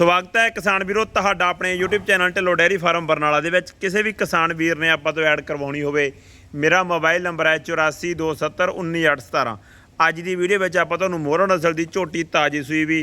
ਸਵਾਗਤ ਹੈ ਕਿਸਾਨ ਵੀਰੋ, ਤੁਹਾਡਾ ਆਪਣੇ YouTube channel Dhillon dairy farm Barnala ਦੇ ਵਿੱਚ। ਕਿਸੇ ਵੀ ਕਿਸਾਨ ਵੀਰ ਨੇ ਆਪਾਂ ਤੋਂ ਐਡ ਕਰਵਾਉਣੀ ਹੋਵੇ, ਮੇਰਾ ਮੋਬਾਈਲ ਨੰਬਰ ਹੈ 8427191817 ਅੱਜ ਦੀ ਵੀਡੀਓ ਵਿੱਚ ਆਪਾਂ ਤੁਹਾਨੂੰ ਮੋਹਰਾ ਨਸਲ ਦੀ ਝੋਟੀ ਤਾਜੀ ਸੂਈ ਵੀ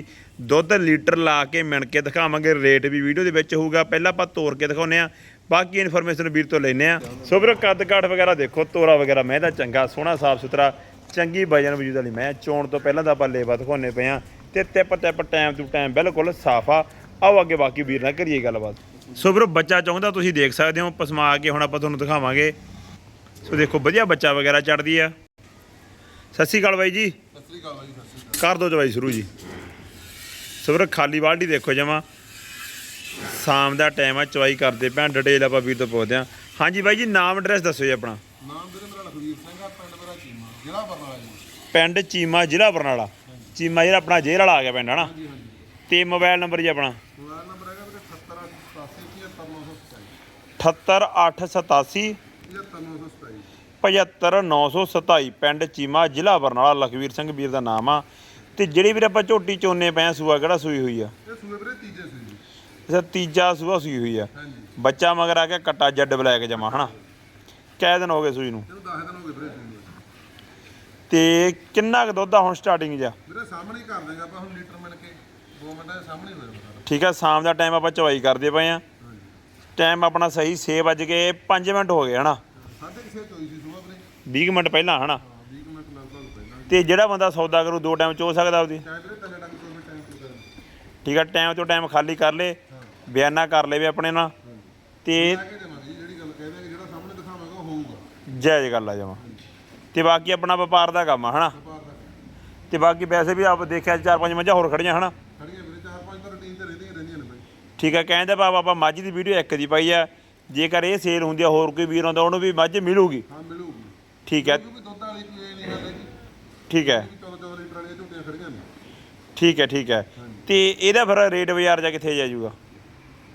ਦੁੱਧ ਲੀਟਰ ਲਾ ਕੇ ਮਿਣ ਕੇ ਦਿਖਾਵਾਂਗੇ। ਰੇਟ ਵੀ ਵੀਡੀਓ ਦੇ ਵਿੱਚ ਹੋਊਗਾ। ਪਹਿਲਾਂ ਆਪਾਂ ਤੋੜ ਕੇ ਦਿਖਾਉਂਦੇ ਆ ਬਾਕੀ ਇਨਫੋਰਮੇਸ਼ਨ ਵੀਰ ਤੋਂ ਲੈਨੇ ਆ ਸੋ ਵੀਰੋ ਕੱਦ ਕਾਠ ਵਗੈਰਾ ਦੇਖੋ, ਤੋਰਾ ਵਗੈਰਾ ਮੈਂ ਦਾ ਚੰਗਾ, ਸੋਹਣਾ ਸਾਫ਼ ਸੁਥਰਾ ਚੰਗੀ ਵਜਨ ਵਜੂਦ ਵਾਲੀ ਮੈਂ ਚੋਣ ਤੋਂ ਪਹਿਲਾਂ ਤਾਂ ਆਪਾਂ ਲੇਵਾ ਦਿਖਾਉਣੇ ਪਏ ਆ ਤੇ tip tip time to time ਬਿਲਕੁਲ ਸਾਫ਼ ਆ। ਆਓ ਅੱਗੇ ਬਾਕੀ ਵੀਰ ਨਾਲ ਕਰੀਏ ਗੱਲਬਾਤ। ਸੋ ਵੀਰੋ ਬੱਚਾ ਚਾਹੁੰਦਾ ਤੁਸੀਂ ਦੇਖ ਸਕਦੇ ਹੋ ਪਸਮਾ ਕੇ ਹੁਣ ਆਪਾਂ ਤੁਹਾਨੂੰ ਦਿਖਾਵਾਂਗੇ। ਸੋ ਦੇਖੋ ਵਧੀਆ ਬੱਚਾ ਵਗੈਰਾ ਚੜਦੀ ਆ। ਸਤਿ ਸ਼੍ਰੀ ਅਕਾਲ ਬਾਈ ਜੀ। ਸਤਿ ਸ੍ਰੀ ਅਕਾਲ ਬਾਈ ਸਤਿ ਸ੍ਰੀ ਕਰ ਦੋ ਜਵਾਈ ਸ਼ੁਰੂ ਜੀ। ਸੋ ਵੀਰੋ ਖਾਲੀ ਬਾਲਟੀ ਦੇਖੋ ਜਮਾ। ਸ਼ਾਮ ਦਾ ਟਾਈਮ ਆ ਚਵਾਈ ਕਰਦੇ ਭੈਣ ਡਿਟੇਲ ਆਪਾਂ ਵੀਰ ਤੋਂ ਪੁੱਛਦੇ ਆ। ਹਾਂਜੀ ਬਾਈ ਜੀ ਨਾਮ ਐਡਰੈਸ ਦੱਸੋ ਜੀ ਆਪਣਾ। ਨਾਮ ਵੀਰੇ ਮੇਰਾ ਲਖਵੀਰ ਸਿੰਘ ਆ ਪਿੰਡ ਮੇਰਾ ਚੀਮਾ ਜ਼ਿਲ੍ਹਾ ਬਰਨਾਲਾ ਜੀ। ਪਿੰਡ ਚੀਮਾ ਜ਼ਿਲ੍ਹਾ ਬਰਨਾਲਾ। ਚੀਮਾ ਜਿਹੜਾ ਆਪਣਾ ਜੇਲ੍ਹ ਵਾਲਾ ਆ ਗਿਆ ਪਿੰਡ ਹਨਾ? ਹਾਂਜੀ ਹਾਂਜੀ। ਤੇ ਮੋਬਾਈਲ ਨੰਬਰ ਜੀ ਆਪਣਾ? ਮੋਬਾਈਲ ਨੰਬਰ ਹੈਗਾ ਵੀਰੇ 78887 78887 78927 75927 ਪਿੰਡ ਚੀਮਾ ਜ਼ਿਲ੍ਹਾ ਬਰਨਾਲਾ ਲਖਵੀਰ ਸਿੰਘ ਵੀਰ ਦਾ ਨਾਮ ਆ। ਤੇ ਜਿਹੜੀ ਵੀਰ ਆਪਾਂ ਝੋਟੀ ਚੋਨੇ ਪਏ ਸੂਆ ਕਿਹੜਾ ਸੂਈ ਹੋਈ ਆ? ਇਹ ਸੂਏ ਵੀਰੇ ਤੀਜੇ ਸੀ ਜੀ ਅੱਛਾ ਤੀਜਾ ਸੂਆ ਸੂਈ ਹੋਈ ਆ। ਹਾਂਜੀ। ਬੱਚਾ ਮਗਰ ਆ ਕੇ ਕੱਟਾ ਜੱਡ ਬਲੈਕ ਜਮਾ ਹਨਾ? ਕਿੰਨੇ ਦਿਨ ਹੋ ਗਏ ਸੂਈ ਨੂੰ? ਇਹਨੂੰ 10 ਦਿਨ ਹੋ ਗਏ ਵੀਰੇ ਸੂਏ ਤੇ ਕਿੰਨਾ ਕੁ ਦੁੱਧ ਆ ਹੁਣ ਸਟਾਰਟਿੰਗ ਜਾ ਵੀਰੇ ਸਾਹਮਣੇ ਹੀ ਕਰ ਦੇਗਾ ਆਪਾਂ ਹੁਣ ਲੀਟਰ ਮਿਲ ਕੇ। 2 ਮਿੰਟਾਂ ਦੇ ਸਾਹਮਣੇ ਹੀ ਹੋਇਆ ਸਾਰਾ। ਠੀਕ ਆ ਸ਼ਾਮ ਦਾ ਟਾਈਮ ਆਪਾਂ ਚਵਾਈ ਕਰਦੇ ਪਏ ਆ। ਹਾਂਜੀ ਟਾਈਮ ਆਪਣਾ ਸਹੀ 6 ਵੱਜ ਕੇ 5 ਮਿੰਟ ਹੋ ਗਏ ਹਨਾ? ਸਾਢੇ ਕਿਸੇ ਚੋਈ ਸੀ ਸੂਆ ਵੀਰੇ 20 ਮਿੰਟ ਪਹਿਲਾਂ ਹਨਾ? ਹਾਂ 20 ਮਿੰਟ ਲਗਭਗ ਪਹਿਲਾਂ। ਤੇ ਜਿਹੜਾ ਬੰਦਾ ਸੌਦਾ ਕਰੂ ਦੋ ਟਾਈਮ ਚੋ ਸਕਦਾ ਵੀਰੇ ਡੰਗ ਤੋਂ ਟਾਈਮ ਕਰਨ ਠੀਕ ਆ ਟਾਈਮ ਤੋਂ ਟਾਈਮ ਖਾਲੀ ਕਰ ਲੇ ਬਿਆਨਾ ਕਰ ਲੇਵੇ ਆਪਣੇ ਨਾਲ। ਤੇ ਲੈ ਕੇ ਦੇਵਾਂਗੇ ਜੀ, ਜਿਹੜੀ ਗੱਲ ਕਹਿੰਦੇ ਕਿ ਜਿਹੜਾ ਸਾਹਮਣੇ ਦਿਖਾਵਾਂਗਾ ਉਹ ਹੋਊਗਾ। ਜਾਇਜ਼ ਗੱਲ ਆ ਜਮਾ। ਤੇ ਬਾਕੀ ਆਪਣਾ ਵਪਾਰ ਦਾ ਕੰਮ ਆ ਹਨਾ? ਵਪਾਰ ਦਾ ਤੇ ਬਾਕੀ ਵੈਸੇ ਵੀ ਆਪ ਦੇਖਿਆ ਚਾਰ ਪੰਜ ਮੱਝਾਂ ਹੋਰ ਖੜੀਆਂ ਹਨਾ? ਖੜੀਆਂ ਵੀਰੇ ਚਾਰ ਪੰਜ ਤਾਂ ਰੂਟੀਨ ਤੇ ਰਹਿੰਦੀਆਂ ਰਹਿੰਦੀਆਂ ਨੇ ਬਾਈ। ਠੀਕ ਆ ਕਹਿੰਦੇ ਬਾਬਾ ਆਪਾਂ ਮੱਝ ਦੀ ਵੀਡੀਓ ਇੱਕ ਦੀ ਪਾਈ ਆ। ਜੇਕਰ ਇਹ ਸੇਲ ਹੁੰਦੀ ਆ ਹੋਰ ਕੋਈ ਵੀਰ ਆਉਂਦਾ ਉਹਨੂੰ ਵੀ ਮੱਝ ਮਿਲੂਗੀ। ਹਾਂ ਮਿਲੂਗੀ। ਠੀਕ ਹੈ ਕਿਉਂਕਿ ਦੁੱਧ ਵਾਲੀ ਕੋਈ ਇਹ ਨਹੀਂ ਗੱਲ ਹੈਗੀ। ਠੀਕ ਹੈ ਵੀ 14 14 ਲੀਟਰ ਵਾਲੀਆਂ ਝੋਟੀਆਂ ਖੜੀਆਂ ਨੇ। ਠੀਕ ਹੈ ਠੀਕ ਹੈ ਤੇ ਇਹਦਾ ਫਿਰ ਰੇਟ ਬਾਜ਼ਾਰ ਜਾ ਕਿੱਥੇ ਜਾਜੂਗਾ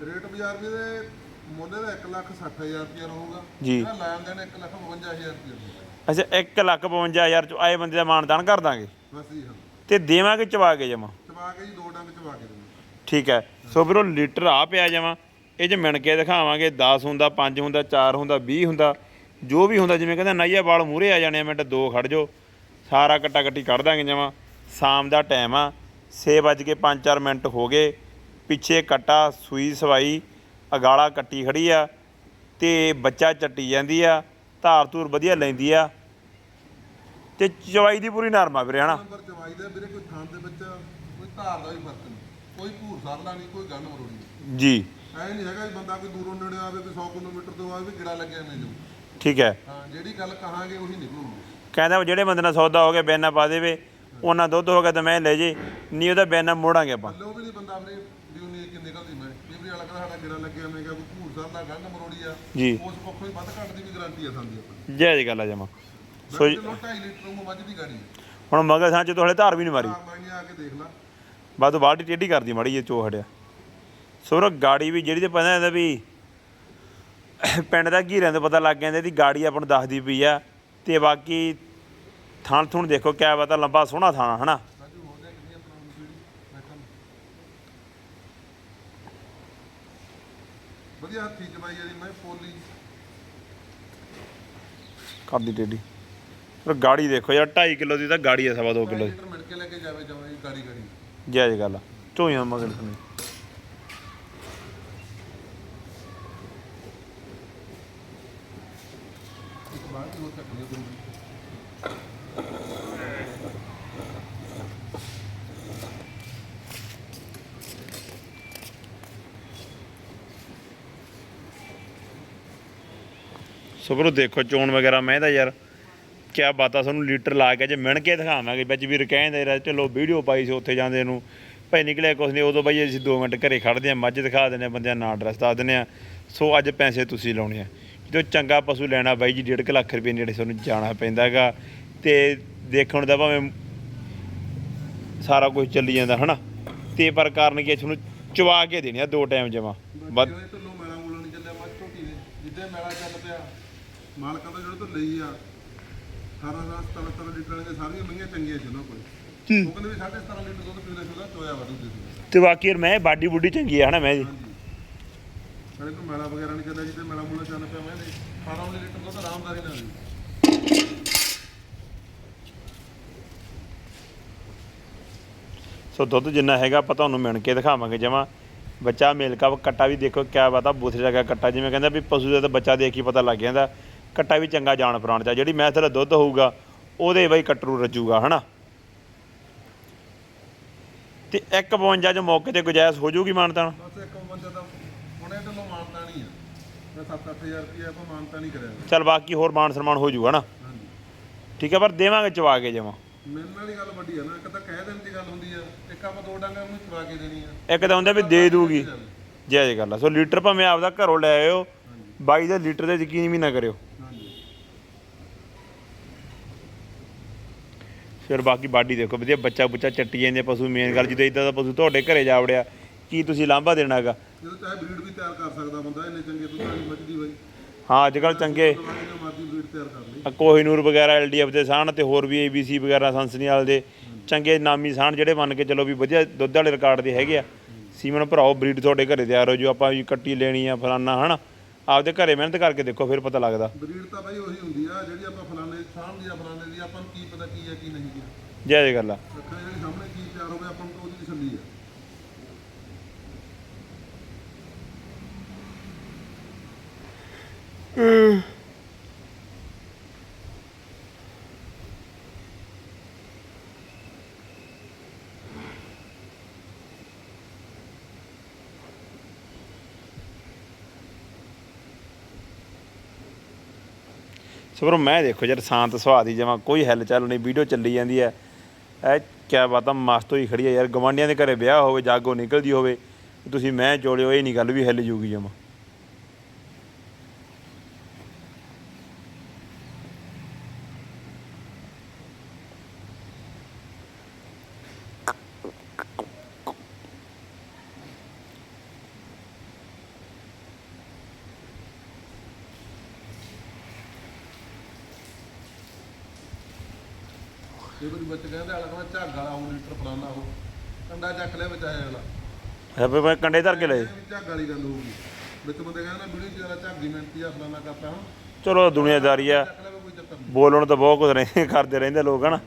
ਰੇਟ ਬਾਜ਼ਾਰ ਵੀ ਦੇ ਮੁੱਲ ਦਾ 1 ਲੱਖ 60 ਹਜ਼ਾਰ ਰੁਪਇਆ ਰਹੂਗਾ। ਜੀ। ਲੈਣ ਦੇਣ 1 ਲੱਖ 52 ਹਜ਼ਾਰ ਰੁਪਇਆ ਰਹੂਗਾ। ਅੱਛਾ 1 ਲੱਖ 55000 ਚ ਆਏ ਬੰਦੇ ਦਾ ਮਾਨਦਾਨ ਕਰ ਦਾਂਗੇ। ਬਸ ਜੀ ਹਾਂ। ਤੇ ਦੇਵਾਂਗੇ ਚਵਾ ਕੇ ਜਮਾ ਚਵਾ ਕੇ ਜੀ ਦੋ ਡੰਗ ਚਵਾ ਕੇ ਦੇਵਾਂਗੇ ਠੀਕ ਹੈ। ਸੋ ਵੀਰੋ ਲੀਟਰ ਆ ਪਿਆ ਜਮਾ ਇਹ ਚ ਮਿਣ ਕੇ ਦਿਖਾਵਾਂਗੇ 10 ਹੁੰਦਾ 5 ਹੁੰਦਾ 4 ਹੁੰਦਾ 20 ਹੁੰਦਾ ਜੋ ਵੀ ਹੁੰਦਾ ਜਿਵੇਂ ਕਹਿੰਦਾ ਨਾਈਆ ਵਾਲ ਮੂਰੇ ਆ ਜਾਣੇ ਆ ਮਿੰਟ ਦੋ ਖੜ ਜੋ ਸਾਰਾ ਕੱਟਾ ਕੱਟੀ ਕੱਢ ਦਾਂਗੇ ਜਮਾ ਸ਼ਾਮ ਦਾ ਟਾਈਮ ਆ। 6 ਵੱਜ ਕੇ 5-4 ਮਿੰਟ ਹੋ ਗਏ। ਪਿੱਛੇ ਕੱਟਾ ਸੂਈ ਸਵਾਈ ਅਗਾਲਾ ਕੱਟੀ ਖੜੀ ਆ। ਤੇ ਬੱਚਾ ਚੱਟੀ ਜਾਂਦੀ ਆ। ਧਾਰ ਧੂਰ ਵਧੀਆ ਲੈਂਦੀ ਆ। ਤੇ ਚਵਾਈ ਦੀ ਪੂਰੀ ਨਰਮ ਆ ਵੀਰੇ ਹਨਾ? ਨੰਬਰ ਚਵਾਈ ਦਾ ਵੀਰੇ ਕੋਈ ਥਾਂ ਦੇ ਵਿੱਚ ਕੋਈ ਧਾਰ ਦਾ ਵੀ ਫ਼ਰਕ ਨਹੀਂ। ਕੋਈ ਭੂਰ ਸਰਦਾ ਨਹੀਂ ਕੋਈ ਗੰਨ ਮਰੋੜੀ ਨਹੀਂ। ਜੀ। ਐ ਨਹੀਂ ਹੈਗਾ ਵੀ ਬੰਦਾ ਕੋਈ ਦੂਰੋਂ ਨੇੜੇ ਆਵੇ ਕੋਈ 100 ਕਿਲੋਮੀਟਰ ਤੋਂ ਆਵੇ ਵੀ ਗਿੜਾ ਲੱਗਿਆ ਮੈਨੂੰ ਠੀਕ ਹੈ। ਹਾਂ ਜਿਹੜੀ ਗੱਲ ਕਹਾਂਗੇ ਉਹੀ ਨਿਕਲੂਗੀ ਕਹਿੰਦਾ ਵੀ ਜਿਹੜੇ ਬੰਦੇ ਨਾਲ ਸੌਦਾ ਹੋ ਗਿਆ ਬੈਨਾ ਪਾ ਦੇਵੇ ਉਹਨਾਂ ਦੁੱਧ ਹੋ ਗਿਆ ਤਾਂ ਮੈਂ ਲੈ ਜੇ ਨਹੀਂ ਉਹਦਾ ਬੈਨਾ ਮੋੜਾਂਗੇ ਆਪਾਂ। ਪੱਲੇ ਉਹ ਵੀ ਨਹੀਂ ਬੰਦਾ ਆਪਣੇ ਵੀ ਉਹਨੇ ਕਿ ਨਿਕਲਦੀ ਮੈਂ ਵੀ ਵਾਲਾ ਕਹਿੰਦਾ ਸਾਡਾ ਗਿੜਾ ਲੱਗਿਆ ਮੈਂ ਕਿਹਾ ਕੋਈ ਭੂਰ ਸਰਦਾ ਗੰਨ ਮਰੋੜੀ ਆ। ਜੀ। ਉਸ ਪੱਖੋਂ ਹੀ ਵੱਧ ਘੱਟ ਦੀ ਵੀ ਗਾਰੰਟੀ ਆ ਸੰਦੀ ਆਪਣੀ। ਜੈ ਗੱਲ ਆ ਜਮਾ। ਸੋ ਸੋ ਚਲੋ 2.5 ਲੀਟਰ ਨੂੰ ਮੱਝ ਦੀ ਗਾੜੀ ਹੁਣ ਮਗਰ ਸਾਂ ਚ ਤੋਲੇ ਧਾਰ ਵੀ ਨਹੀਂ ਮਾਰੀ। ਆ ਮਾਈਆਂ ਆ ਕੇ ਦੇਖ ਲਾ। ਬਾਅਦ ਬਾਲਟੀ ਟੇਢੀ ਕਰਦੀ ਮਾੜੀ ਜੇ ਚੋ ਹਟਿਆ। ਸੋ ਵੀਰੋ ਗਾੜੀ ਵੀ ਜਿਹੜੀ ਤੇ ਪਤਾ ਇਹਦਾ ਵੀ ਪਿੰਡ ਦਾ ਘੀਰਿਆਂ ਤੋਂ ਪਤਾ ਲੱਗ ਜਾਂਦਾ ਇਹਦੀ ਗਾੜੀ ਆਪਾਂ ਨੂੰ ਦੱਸਦੀ ਪਈ ਆ। ਤੇ ਬਾਕੀ ਥਣ ਥੁਣ ਦੇਖੋ ਕਿਆ ਪਤਾ ਲੰਬਾ ਸੋਹਣਾ ਥਾਣਾ ਹਨਾ ਰਾਜੂ ਹੋ ਜਾ ਕਿੰਨੀ ਆਪਣਾ ਜਿਹੜੀ ਬੈਠਾ ਨੂੰ। ਵਧੀਆ ਹੱਥੀ ਜਮਾਈ ਵਾਲੀ ਮੈਂ ਪੋਲੀ ਕਰਦੀ ਟੇਢੀ। ਪਰ ਗਾੜੀ ਦੇਖੋ ਯਾਰ 2.5 ਕਿਲੋ ਦੀ ਤਾਂ ਗਾੜੀ ਆ ਸਵਾ 2 ਕਿਲੋ ਦੀ। ਲੀਟਰ ਮਿਲ ਕੇ ਲੈ ਕੇ ਜਾਵੇ ਜਾਵੇ ਗਾੜੀ ਗਾੜੀ। ਜੈ ਜੈ ਗੱਲ ਆ। ਝੋਈਆਂ ਮਗਰ ਸੁਣੀ ਇੱਕ ਬਾਅਦ ਹੋ ਸਕਦੀ ਹੈ ਸੋ ਵੀਰੋ ਦੇਖੋ ਚੋਣ ਵਗੈਰਾ ਮੈਂ ਤਾਂ ਯਾਰ ਕਿਆ ਬਾਤਾਂ ਤੁਹਾਨੂੰ ਲੀਟਰ ਲਾ ਕੇ ਜੇ ਮਿਣ ਕੇ ਦਿਖਾਵਾਂਗੇ। ਵਿੱਚ ਵੀਰ ਕਹਿੰਦੇ ਰ ਚਲੋ ਵੀਡੀਓ ਪਾਈ ਸੀ ਉੱਥੇ ਜਾਂਦੇ ਨੂੰ। ਭਾਈ ਨਿਕਲਿਆ ਕੁਛ ਨਹੀਂ ਉਦੋਂ ਬਾਈ ਅਸੀਂ 2 ਮਿੰਟ ਘਰੇ ਖੜਦੇ ਆ ਮੱਝ ਦਿਖਾ ਦਿੰਦੇ ਆ ਬੰਦਿਆਂ ਨਾਂ ਐਡਰੈਸ ਦੱਸ ਦਿੰਦੇ ਆ ਸੋ ਅੱਜ ਪੈਸੇ ਤੁਸੀਂ ਲਾਉਣੇ ਆ। ਜਦੋਂ ਚੰਗਾ ਪਸ਼ੂ ਲੈਣਾ ਬਾਈ ਜੀ 1.5 ਲੱਖ ਰੁਪਏ ਨੇੜੇ ਤੁਹਾਨੂੰ ਜਾਣਾ ਪੈਂਦਾਗਾ। ਤੇ ਦੇਖਣ ਦਾ ਭਾਵੇਂ ਸਾਰਾ ਕੁਝ ਚੱਲੀ ਜਾਂਦਾ ਹਨਾ? ਤੇ ਪਰ ਕਾਰਨ ਕੀ ਆ, ਤੁਹਾਨੂੰ ਚਵਾ ਕੇ ਦੇਣੇ ਆ ਦੋ ਟਾਈਮ ਜਮਾ। ਬਾਕੀ ਹੋਏ ਢੱਲੋਂ ਮੈਲਾ ਮੂਲਾ ਨਹੀਂ ਚੱਲਿਆ ਮੱਝ ਝੋਟੀ ਦੇ ਜਿੱਦੇ ਮੈਲਾ ਚੱਲ ਪਿਆ। ਮਾਲਕਾਂ ਤੋਂ ਜਿਹੜੇ ਤੋਂ ਲਈ ਆ 18 17 17 ਲੀਟਰ ਵਾਲੀਆਂ ਸਾਰੀਆਂ ਮਹਿੰਗੀਆਂ ਚੰਗੀਆਂ ਸੀ ਉਹਨਾਂ ਕੋਲ। ਉਹ ਕਹਿੰਦੇ ਵੀ 17.5 ਲੀਟਰ ਦੁੱਧ ਪੀਲੇ ਸੁਦਾ ਚੋਇਆ ਵਾਧੂ ਦੇ ਸੀ ਤੇ ਬਾਕੀ ਯਾਰ ਮੈਂ ਬਾਡੀ ਬੁੱਡੀ ਚੰਗੀ ਆ ਹਨਾ ਮੈਂ ਦੀ ਹਾਂਜੀ। ਕਹਿੰਦੇ ਕੋਈ ਮੈਲਾ ਵਗੈਰਾ ਨਹੀਂ ਚੱਲਿਆ ਜਿੱਤੇ ਮੈਲਾ ਮੂਲਾ ਚੱਲ ਪਿਆ ਮੈਂ 18 ਲੀਟਰ ਦੁੱਧ ਆਰਾਮਦਾਰੀ ਨਾਲ ਜੀ ਸੋ ਦੁੱਧ ਜਿੰਨਾ ਹੈਗਾ ਆਪਾਂ ਤੁਹਾਨੂੰ ਮਿਣ ਕੇ ਦਿਖਾਵਾਂਗੇ ਜਮਾ। ਬੱਚਾ ਮਿਲਕਾ ਕੱਟਾ ਵੀ ਦੇਖੋ ਕਿਆ ਬਾਤ ਆ ਬੂਥੇ ਜਗਾ ਕੱਟਾ ਜਿਵੇਂ ਕਹਿੰਦਾ ਵੀ ਪਸ਼ੂ ਦਾ ਤਾਂ ਬੱਚਾ ਦੇਖ ਕੇ ਪਤਾ ਲੱਗ ਜਾਂਦਾ। ਕੱਟਾ ਵੀ ਚੰਗਾ ਜਾਣ ਪ੍ਰਾਣ ਚ ਜਿਹੜੀ ਮੈਂ ਥੱਲੇ ਦੁੱਧ ਹੋਊਗਾ ਉਹਦੇ ਬਈ ਕਟਰੂ ਰੱਜੂਗਾ ਹਨਾ? ਤੇ 152 ਚ ਮੌਕੇ ਤੇ ਗੁਜਾਇਸ਼ ਹੋ ਜਾਊਗੀ ਮਾਨਤਾਨ? ਬਸ ਇੱਕ ਬੰਦਾ ਤਾਂ ਹੁਣੇ ਢਿੱਲੋਂ ਮਾਨਤਾ ਨਹੀਂ ਆ। ਮੈਂ 7-8000 ਰੁਪਏ ਆਪਾਂ ਮਾਨਤਾ ਨਹੀਂ ਕਰਿਆ। ਗਾ। ਚੱਲ ਬਾਕੀ ਹੋਰ ਮਾਨ ਸਨਮਾਨ ਹੋ ਜਾਊਗਾ ਨਾ ਠੀਕ ਹੈ ਪਰ ਦੇਵਾਂਗੇ ਚਵਾ ਕੇ ਜਮਾ ਮਿਲਣ ਵਾਲੀ ਗੱਲ ਵੱਡੀ ਆ ਨਾ ਇੱਕ ਤਾਂ ਕਹਿ ਦੇਣ ਦੀ ਗੱਲ ਹੁੰਦੀ ਆ ਇੱਕ ਆਪਾਂ ਦੋ ਡਾਂਗਾ ਉਹਨੂੰ ਚਵਾ ਕੇ ਦੇਣੀ ਆ। ਇੱਕ ਤਾਂ ਹੁੰਦਾ ਵੀ ਦੇ ਦੂਗੀ। ਜੈ ਜੈ ਗੱਲ ਆ। ਸੋ ਲੀਟਰ ਭਾਵੇਂ ਆਪਦਾ ਘਰੋਂ ਲੈ ਆਇਓ ਬਾਈ ਦਾ ਲੀਟਰ ਤੇ ਯਕੀਨ ਵੀ ਨਾ ਕਰਿਓ। ਫਿਰ ਬਾਕੀ ਬਾਡੀ ਦੇਖੋ ਵਧੀਆ ਬੱਚਾ ਬੁੱਚਾ ਚੱਟੀ ਜਾਂਦੇ ਪਸ਼ੂ ਮੇਨ ਗੱਲ ਜਦੋਂ ਇਦਾਂ ਦਾ ਪਸ਼ੂ ਤੁਹਾਡੇ ਘਰੇ ਜਾ ਵੜਿਆ ਕੀ ਤੁਸੀਂ ਲਾਂਭਾ ਦੇਣਾਗਾ ਜਦੋਂ ਚਾਹੇ ਬਰੀਡ ਵੀ ਤਿਆਰ ਕਰ ਸਕਦਾ ਬੰਦਾ ਇੰਨੇ ਚੰਗੇ ਦੁੱਧ ਵਾਲੀ ਮੱਝਦੀ ਬਾਈ। ਹਾਂ ਅੱਜ ਕੱਲ ਚੰਗੇ ਮਰਜ਼ੀ ਬਰੀਡ ਤਿਆਰ ਕਰ ਲਈ। ਕੋਹੀਨੂਰ ਵਗੈਰਾ ਐਲਡੀਐਫ ਦੇ ਸਾਹਣ ਤੇ ਹੋਰ ਵੀ ਏਬੀਸੀ ਵਗੈਰਾ ਸੰਸਨੀਵਾਲ ਦੇ ਚੰਗੇ ਨਾਮੀ ਸਾਹਣ ਜਿਹੜੇ ਮੰਨ ਕੇ ਚਲੋ ਵੀ ਵਧੀਆ ਦੁੱਧ ਵਾਲੇ ਰਿਕਾਰਡ ਦੇ ਹੈਗੇ ਆ। ਸੀਮਨ ਭਰਾਓ ਬਰੀਡ ਤੁਹਾਡੇ ਘਰੇ ਤਿਆਰ ਹੋ ਜੋ ਆਪਾਂ ਵੀ ਕੱਟੀ ਲੈਣੀ ਆ ਫਲਾਨਾ ਹਨਾ? ਆਪਦੇ ਘਰੇ ਮਿਹਨਤ ਕਰਕੇ ਦੇਖੋ ਫਿਰ ਪਤਾ ਲੱਗਦਾ। ਬਰੀਡ ਤਾਂ ਬਾਈ ਉਹੀ ਹੁੰਦੀ ਆ ਜਿਹੜੀ ਆਪਾਂ ਫਲਾਣੇ ਸਾਹਮ ਦੀ ਆ ਫਲਾਣੇ ਦੀ ਆਪਾਂ ਨੂੰ ਕੀ ਪਤਾ ਕੀ ਆ ਕੀ ਨਹੀਂ ਕੀ ਜੈ ਜੈ ਗੱਲ ਆ ਅੱਖਾਂ ਜਿਹੜੀ ਸਾਹਮਣੇ ਕੀ ਤਿਆਰ ਹੋਵੇ ਆਪਾਂ ਨੂੰ ਤਾਂ ਉਹਦੀ ਤਸੱਲੀ ਆ। ਸਬਰੋ ਮੈਂ ਦੇਖੋ ਯਾਰ, ਸ਼ਾਂਤ ਸੁਭਾਅ ਦੀ ਜਮਾ ਕੋਈ ਹਿੱਲ ਚੱਲ ਨਹੀਂ, ਵੀਡੀਓ ਚੱਲੀ ਜਾਂਦੀ ਹੈ। ਐ ਕਿਆ ਬਾਤ ਆ ਮਸਤ ਹੋਈ ਖੜੀ ਹੈ ਯਾਰ ਗਵਾਂਡੀਆਂ ਦੇ ਘਰੇ ਵਿਆਹ ਹੋਵੇ, ਜਾਗੋ ਨਿਕਲਦੀ ਹੋਵੇ, ਤੁਸੀਂ ਮੈਂ ਚੋਲਿਓ, ਇਹ ਨਹੀਂ ਗੱਲ ਵੀ ਹਿੱਲ ਜੂਗੀ ਜਮਾ। ਇਹ ਵਾਰੀ ਬੱਚੇ ਕਹਿੰਦੇ ਆਲਾ ਕਹਿੰਦਾ ਝੱਗ ਵਾਲਾ ਉਹ ਲੀਟਰ ਫਲਾਣਾ ਉਹ ਕੰਡਾ ਚੱਕ ਲਿਆ ਬਚਾਇਆ ਵਾਲਾ ਐ ਵੀ ਮੈਂ ਕੰਡੇ ਧਰ ਕੇ ਲਏ। ਝੱਗ ਵਾਲੀ ਗੱਲ ਹੋਊਗੀ। ਵਿੱਚ ਬੰਦੇ ਕਹਿੰਦੇ ਵੀਡੀਓ ਚ ਜਰਾ ਝੱਗ ਮਿਹਨਤੀ ਆ ਫਲਾਣਾ ਕਰਤਾ ਹਾਂ ਚਲੋ ਦੁਨੀਆਦਾਰੀ ਆ। ਚੱਕ ਲਿਆ ਕੋਈ ਚੱਕਰ ਨਹੀਂ। ਬੋਲਣ ਤਾਂ ਬਹੁਤ ਕੁਝ ਰਹਿ ਕਰਦੇ ਰਹਿੰਦੇ ਲੋਕ ਹਨਾ।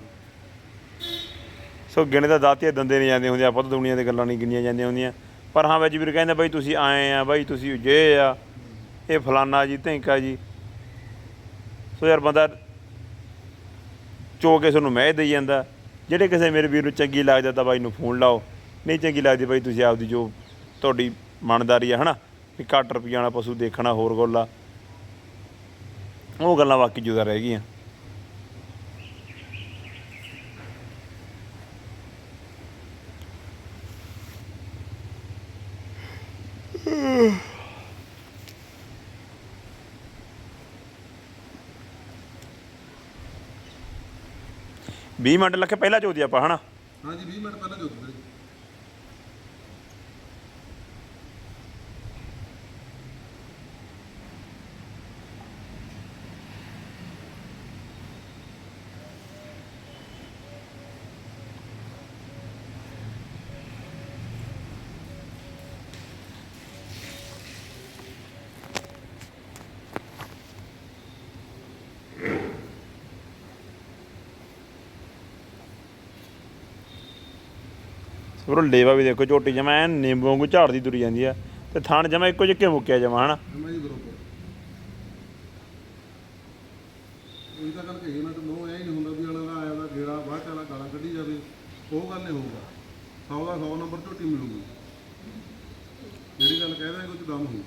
ਸੋ ਗਿਣੇ ਤਾਂ ਦਾਤੀਆਂ ਦੰਦੇ ਨਹੀਂ ਜਾਂਦੇ ਹੁੰਦੇ ਆਪਾਂ ਤਾਂ ਦੁਨੀਆ ਦੇ ਗੱਲਾਂ ਨਹੀਂ ਗਿਣੀਆਂ ਜਾਂਦੀਆਂ ਹੁੰਦੀਆਂ। ਪਰ ਹਾਂ ਵਿੱਚ ਵੀਰ ਕਹਿੰਦੇ ਬਾਈ ਤੁਸੀਂ ਆਏ ਆ ਬਾਈ ਤੁਸੀਂ ਜੇ ਆ। ਇਹ ਫਲਾਨਾ ਜੀ ਧੈਂਕਾ ਜੀ। ਸੋ ਯਾਰ ਬੰਦਾ ਚੋ ਕੇ ਤੁਹਾਨੂੰ ਮੈਂ ਦੇਈ ਜਾਂਦਾ। ਜਿਹੜੇ ਕਿਸੇ ਮੇਰੇ ਵੀਰ ਨੂੰ ਚੰਗੀ ਲੱਗਦਾ ਤਾਂ ਬਾਈ ਨੂੰ ਫੋਨ ਲਾਓ। ਨਹੀਂ ਚੰਗੀ ਲੱਗਦੀ ਬਾਈ, ਤੁਸੀਂ ਆਪਦੀ ਜੋ ਤੁਹਾਡੀ ਮਨਦਾਰੀ ਆ, ਹਨਾ? ਵੀ ਘੱਟ ਰੁਪਈਆ ਵਾਲਾ ਪਸ਼ੂ ਦੇਖਣਾ, ਹੋਰ ਗੱਲ। ਆ ਉਹ ਗੱਲਾਂ ਬਾਕੀ ਜੁਦਾ ਰਹਿ ਗਈਆਂ। ਵੀਹ ਮਿੰਟ ਲੱਗੇ ਪਹਿਲਾਂ ਚੋ ਚੋਦੀ ਆਪਾਂ ਹਨਾ? ਹਾਂਜੀ 20 ਮਿੰਟ ਪਹਿਲਾਂ ਜੋਤ ਵੀਰੇ ਸਭਰੋ ਲੇਵਾ ਵੀ ਦੇਖੋ ਝੋਟੀ ਜਮਾ ਐਨ ਨਿੰਬੂ ਵਾਂਗੂ ਝਾੜਦੀ ਤੁਰੀ ਜਾਂਦੀ ਆ ਤੇ ਥਣ ਜਮਾ ਇੱਕੋ ਜਿੱਕੇ ਮੁੱਕਿਆ ਜਮਾ, ਹਨਾ? ਜਮਾ ਜੀ ਬਰੋਬਰ ਇਹ ਤਾਂ ਗੱਲ ਕਹੀ ਨਾ ਤੇ ਨੋ ਇਹ ਨਹੀਂ ਹੁੰਦਾ ਵੀ ਵਾਲਾ ਦਾ ਆਇਆ ਦਾ ਗੇੜਾ ਬਾਅਦ ਚ ਵਾਲਾ ਗਾਲਾਂ ਕੱਢੀ ਜਾਵੇ। ਉਹ ਗੱਲ ਨਹੀਂ ਹੋਊਗਾ। 100 ਦਾ 100 ਨੰਬਰ ਝੋਟੀ ਮਿਲੂਗੀ। ਜਿਹੜੀ ਗੱਲ ਕਹਿ ਰਿਹਾ ਕੁਝ ਦਮ ਹੋਊ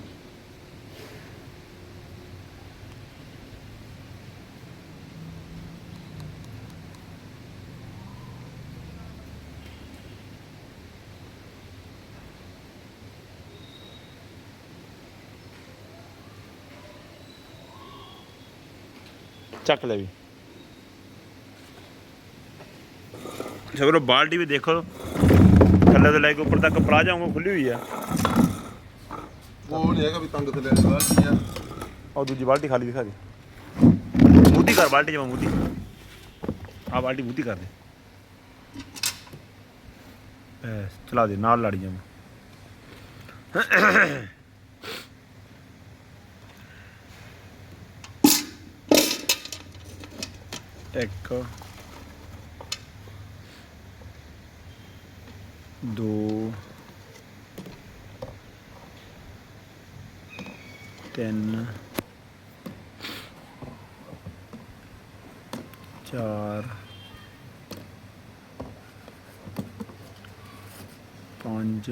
ਚੱਕ ਲੈ ਵੀ। ਸਭਰੋ ਬਾਲਟੀ ਵੀ ਦੇਖੋ। ਥੱਲੇ ਤੋਂ ਲੈ ਕੇ ਉੱਪਰ ਤੱਕ ਪਲਾਜਾ ਵਾਂਗੂ ਖੁੱਲੀ ਹੋਈ ਆ। ਉਹ ਨਹੀਂ ਹੈਗਾ ਵੀ ਤੰਗ ਥੱਲੇ ਕੀ ਆ। ਉਹ ਦੂਜੀ ਬਾਲਟੀ ਖਾਲੀ ਦਿਖਾ ਦੇ। ਮੂਦੀ ਕਰ ਬਾਲਟੀ ਜਮਾ ਮੂਦੀ। ਆ ਬਾਲਟੀ ਮੂਦੀ ਕਰ ਦੇ। ਚਲਾ ਦੇ ਨਾਲ ਲੜ ਜਾਵਾਂ ਇੱਕ ਦੋ ਤਿੰਨ ਚਾਰ ਪੰਜ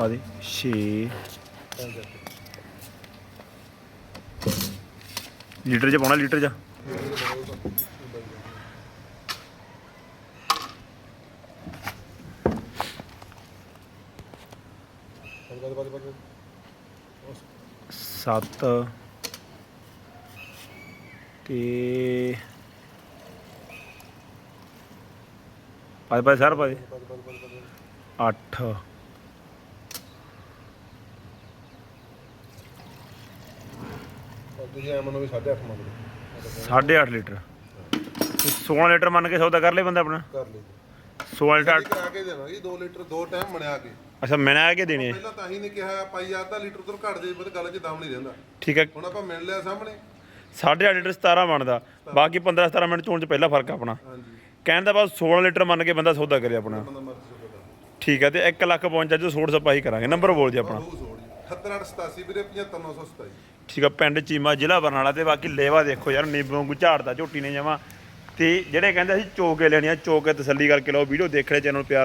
ਆ ਦੇ 6 ਲੀਟਰ ਚ ਪਾਉਣਾ ਲੀਟਰ ਚ। ਸੱਤ। ਤੇ ਪਾ ਪਾ ਸਰ ਪਾ 8 ਤੁਸੀਂ ਐ ਮੰਨੋ ਵੀ 8.5 ਮੰਨ ਲਓ। 8.5 ਲੀਟਰ। ਤੇ 16 ਲੀਟਰ ਮੰਨ ਕੇ ਸੌਦਾ ਕਰ ਲੈ ਬੰਦਾ ਆਪਣਾ। ਕਰ ਲਈ 16 ਲੀਟਰ ਅਸੀਂ ਕਰਾ ਕੇ ਦੇਵਾਂਗੇ 2 ਲੀਟਰ ਦੋ ਟਾਈਮ ਬਣਿਆ ਕੇ। ਅੱਛਾ ਮੈਂ ਆ ਕੇ ਦੇਣੇ। ਆ। ਪਹਿਲਾਂ ਤਾਂ ਹੀ ਨੇ ਕਿਹਾ ਪਾਈ ਅੱਧਾ ਲੀਟਰ ਤੋਂ ਘੱਟ ਦੇ ਬਸ ਗੱਲ 'ਚ ਦਮ ਨਹੀਂ ਰਹਿੰਦਾ। ਠੀਕ ਹੈ। ਹੁਣ ਆਪਾਂ ਮਿਲ ਲਿਆ ਸਾਹਮਣੇ। 8.5 ਲੀਟਰ 17 ਬਣਦਾ। ਬਾਕੀ 15 17 ਮਿੰਟ ਚੋਣ ਚ ਪਹਿਲਾ ਫ਼ਰਕ ਆ ਆਪਣਾ। ਹਾਂਜੀ। ਕਹਿਣ ਦਾ ਬਸ 16 ਲੀਟਰ ਮੰਨ ਕੇ ਬੰਦਾ ਸੌਦਾ ਕਰੇ ਆਪਣਾ। ਬੰਦਾ ਮਰਜ਼ੀ ਠੀਕ ਹੈ ਤੇ 1 ਲੱਖ ਪਹੁੰਚਾ ਜੋ ਸੋੜ ਸਪਾਹੀ ਕਰਾਂਗੇ। ਨੰਬਰ ਬੋਲ ਜੀ ਆਪਣਾ। ਬਹੁਤ ਸੋੜ 78887 ਵੀਰੇ 75927 ਠੀਕ ਆ, ਪਿੰਡ ਚੀਮਾ, ਜ਼ਿਲ੍ਹਾ ਬਰਨਾਲਾ ਤੇ ਬਾਕੀ ਲੇਵਾ ਦੇਖੋ ਯਾਰ, ਨੀਂਬੂ ਵਾਂਗੂ ਝਾੜਦਾ, ਝੋਟੀ ਨੇ ਜਮਾ। ਤੇ ਜਿਹੜੇ ਕਹਿੰਦੇ ਅਸੀਂ ਚੋਕੇ ਲੈਣੀ ਆ ਚੋਕੇ ਤਸੱਲੀ ਕਰਕੇ ਲਓ, ਵੀਡੀਓ ਦੇਖ ਲੈ ਚੈਨਲ ਪਿਆਰ